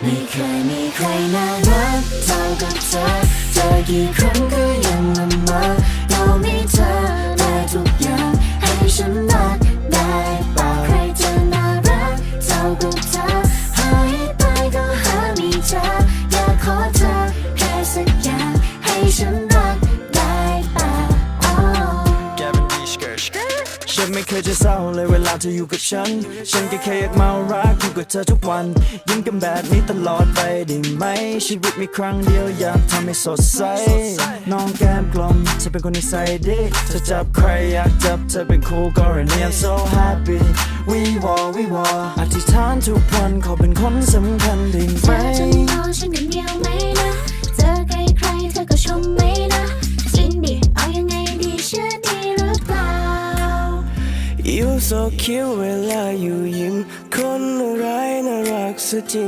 ไม่เคยมีใครน่ารักเท่ากับเธอเจอกี่ครั้งก็ยังละเมอเรามีเธอแต่ทุกอย่างให้ฉันรักได้เปล่าใครจะน่ารักเท่ากับเธอหายไปก็หาไม่เจออยากขอเธอแค่สักอย่างให้ฉันรักได้เปล่า แกเป็นดีสเกิร์ฉันไม่เคยจะเศร้าเลยเวลาเธออยู่กับฉัน ฉันก็แค่อยากเมารัก อยู่กับเธอทุกวัน ยิ้มกันแบบนี้ตลอดไปได้ไหม ชีวิตมีครั้งเดียวอยากทำให้สดใส น้องแก้มกลมเธอเป็นคนนิสัยดีเธอจับใครอยากจับเธอเป็นคู่กรณี I'm so happy we war we war อธิษฐานทุกวันขอเป็นคนสำคัญได้ไหมเธอจะมองฉันคนเดียวไหมนะเจอใครใครเธอก็ชมไหมนะจริงดิเอายังไงดีเชื่อดีหรือเปล่า You so cute เวลาอยู่ยิ้มคน อะ